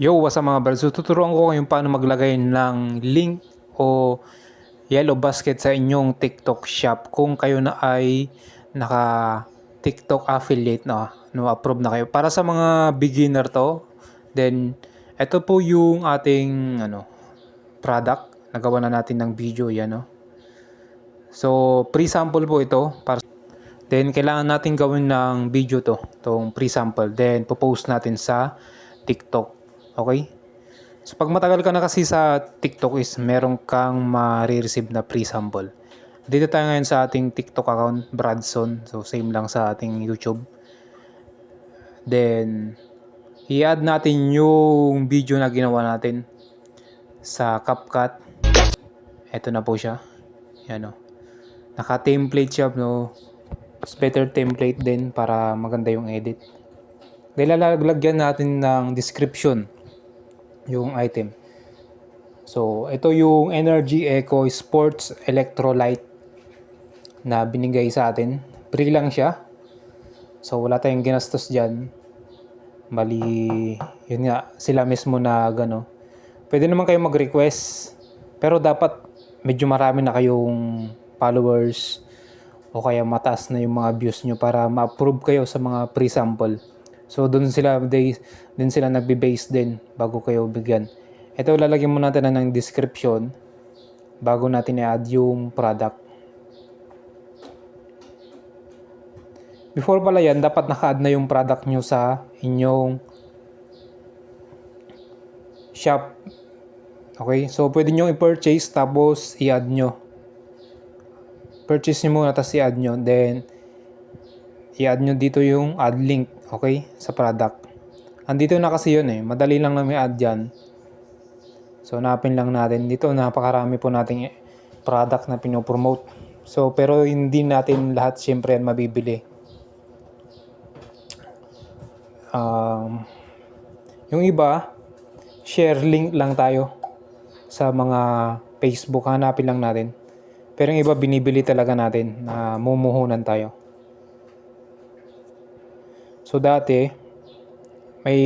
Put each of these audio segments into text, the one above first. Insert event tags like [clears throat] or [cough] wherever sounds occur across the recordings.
Yo, what's up mga brad? So, tuturuan ko kayong paano maglagay ng link o yellow basket sa inyong TikTok shop kung kayo na ay naka TikTok affiliate na no approve na kayo. Para sa mga beginner to then ito po yung ating ano product. Nagawa na natin ng video yan no? So pre-sample po ito para then kailangan natin gawin ng video to tong pre-sample. Then popost natin sa TikTok okay So pag matagal ka na kasi sa TikTok is meron kang ma-receive na pre-sample. Dito tayo ngayon sa ating TikTok account, Bradson. So same lang sa ating YouTube. Then, i-add natin yung video na ginawa natin sa CapCut. Ito na po siya. Yan o. Naka-template siya, no? Mas better template din para maganda yung edit. Dahil lalagyan natin ng description yung item. So, ito yung Energy Eco Sports Electrolyte na binigay sa atin. Free lang siya. So, wala tayong ginastos dyan. Bali, yun nga, sila mismo na gano. Pwede naman kayo mag-request. Pero dapat medyo marami na kayong followers o kaya mataas na yung mga views nyo para ma-approve kayo sa mga pre-sample. So doon sila they, din sila nagbe-base din bago kayo bigyan. Ito lalagyan mo natin na ng description bago natin i-add yung product. Before pala yan, dapat naka-add na yung product nyo sa inyong shop. Okay? So, pwede nyo i-purchase tapos i-add nyo. Purchase nyo muna tapos i-add nyo. Then, i-add nyo dito yung add link. Okay? Sa product. Andito na kasi yun eh. Madali lang na may add yan. So, napin lang natin. Dito, napakarami po nating product na pinopromote. So, pero hindi natin lahat syempre yan mabibili. Um, yung iba, share link lang tayo sa mga Facebook. Hanapin lang natin. Pero yung iba, binibili talaga natin na mumuhunan tayo. So dati, may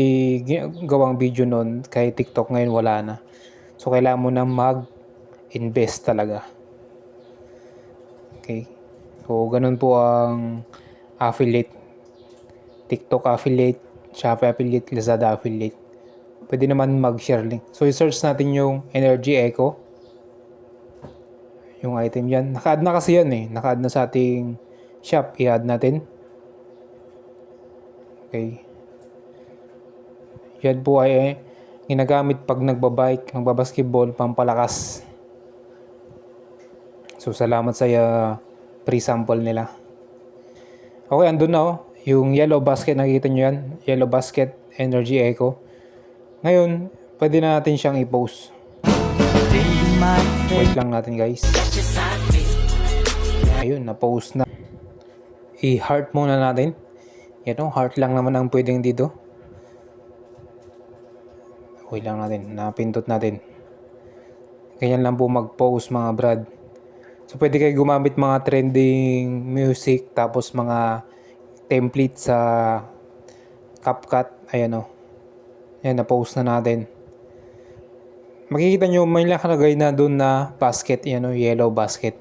gawang video noon kay TikTok ngayon wala na. So kailangan mo na mag-invest talaga. Okay. So ganun po ang affiliate. TikTok affiliate, Shopee affiliate, Lazada affiliate. Pwede naman mag-share link. So i-search natin yung Energy Echo. Yung item yan. Naka-add na kasi yan eh. Naka-add na sa ating shop. I-add natin. Okay. Yan po ay eh, ginagamit pag nagbabike, nagbabasketball, pampalakas. So, salamat sa uh, pre-sample nila. Okay, andun na oh. Yung yellow basket, nakikita nyo yan? Yellow basket, Energy Echo. Ngayon, pwede na natin siyang i-post. Wait lang natin guys. Ayun, na-post na. I-heart muna natin. Yan o, heart lang naman ang pwedeng dito. Okay lang natin, napindot natin. Ganyan lang po mag-post mga brad. So pwede kayo gumamit mga trending music tapos mga template sa CapCut. Ayan o. Ayan, na-post na natin. Makikita nyo may nakalagay na doon na basket. Yan o, yellow basket.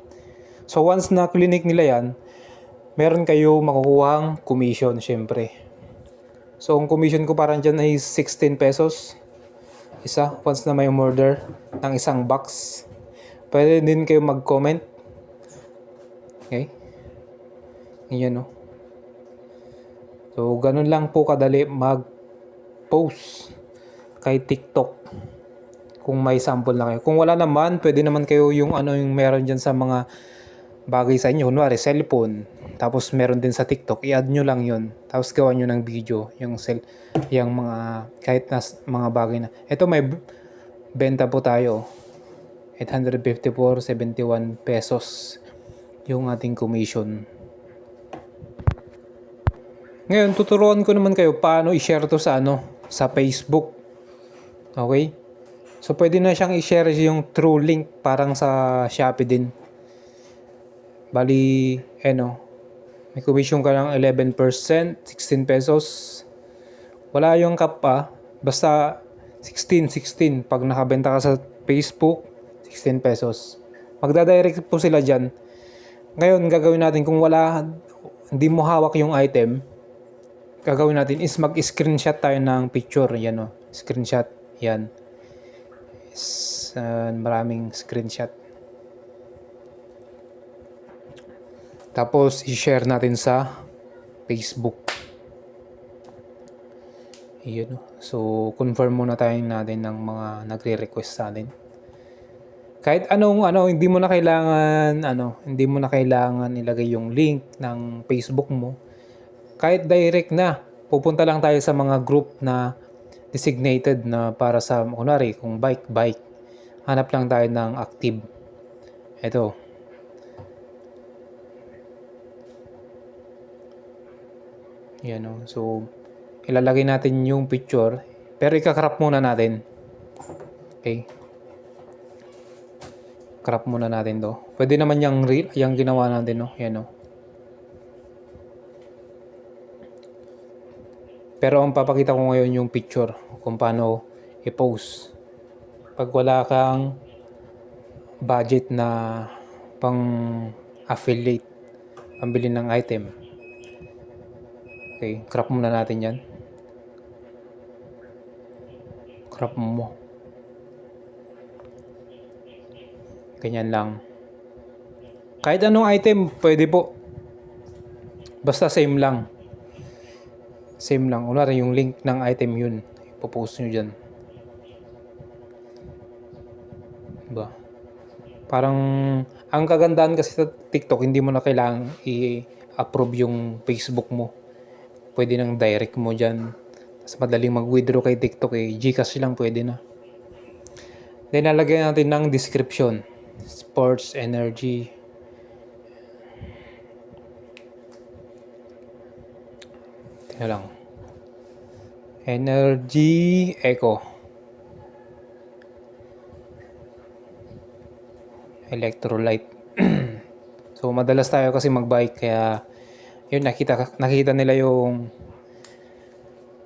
So once na clinic nila yan, meron kayo makukuhang commission syempre. So, ang commission ko parang dyan ay 16 pesos. Isa, once na may order ng isang box. Pwede din kayo mag-comment. Okay? Yan no. So, ganun lang po kadali mag-post kay TikTok kung may sample na kayo. Kung wala naman, pwede naman kayo yung ano yung meron dyan sa mga bagay sa inyo. Kunwari, cellphone. Tapos meron din sa TikTok. I-add nyo lang yon Tapos gawa nyo ng video. Yung, cell, yung mga, kahit na mga bagay na. Ito may benta po tayo. 854.71 pesos yung ating commission. Ngayon, tuturuan ko naman kayo paano i-share to sa ano, sa Facebook. Okay? So, pwede na siyang i-share yung true link parang sa Shopee din. Bali, ano, may commission ka ng 11%, 16 pesos. Wala yung cap pa. Basta 16, 16. Pag nakabenta ka sa Facebook, 16 pesos. Magdadirect po sila dyan. Ngayon, gagawin natin kung wala, hindi mo hawak yung item, gagawin natin is mag-screenshot tayo ng picture. Yan o. Screenshot. Yan. Is, uh, maraming screenshot. Tapos, i-share natin sa Facebook. Yun. So, confirm muna tayo natin ng mga nagre-request sa atin. Kahit anong ano, hindi mo na kailangan ano, hindi mo na kailangan ilagay yung link ng Facebook mo. Kahit direct na, pupunta lang tayo sa mga group na designated na para sa kunwari kung bike bike. Hanap lang tayo ng active. Ito. Yan o. So, ilalagay natin yung picture. Pero ikakrap muna natin. Okay. Crop muna natin to. Pwede naman yung reel, yung ginawa natin, no? Yan, no? Pero ang papakita ko ngayon yung picture kung paano i-post. Pag wala kang budget na pang affiliate, pambili ng item. Okay, crop muna natin yan. Crop mo. Ganyan lang. Kahit anong item, pwede po. Basta same lang. Same lang. Kunwari yung link ng item yun. Ipopost nyo dyan. Diba? Parang, ang kagandahan kasi sa TikTok, hindi mo na kailangang i-approve yung Facebook mo. Pwede nang direct mo dyan. Tapos madaling mag-withdraw kay TikTok eh. Gcash lang pwede na. Then, nalagyan natin ng description sports energy tingnan lang energy eco electrolyte [clears throat] so madalas tayo kasi magbike kaya yun nakita nakita nila yung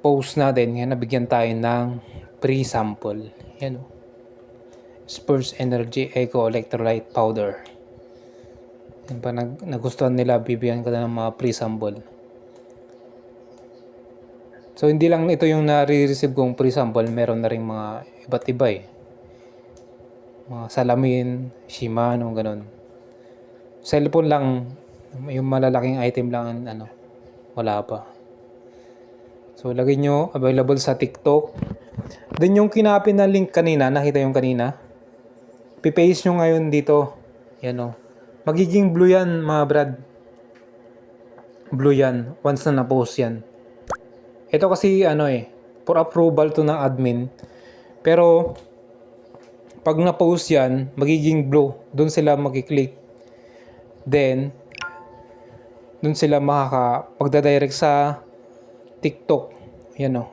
post natin yan nabigyan tayo ng pre-sample yan oh. Spurs Energy Eco Electrolyte Powder. Yan pa, nag, nagustuhan nila, bibigyan ka na ng mga pre-sample. So, hindi lang ito yung nare-receive kong pre-sample, meron na rin mga iba't iba eh. Mga salamin, Shimano, ganun. Cellphone lang, yung malalaking item lang, ano, wala pa. So, lagay nyo, available sa TikTok. Then yung kinapin na link kanina, nakita yung kanina, pipaste nyo ngayon dito. Yan o. Magiging blue yan mga brad. Blue yan. Once na na-post yan. Ito kasi ano eh. For approval to ng admin. Pero pag na-post yan, magiging blue. Doon sila magkiklik. Then, doon sila makaka magdadirect sa TikTok. Yan o.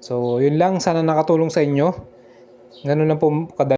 So, yun lang. Sana nakatulong sa inyo. Ganun lang po kadali.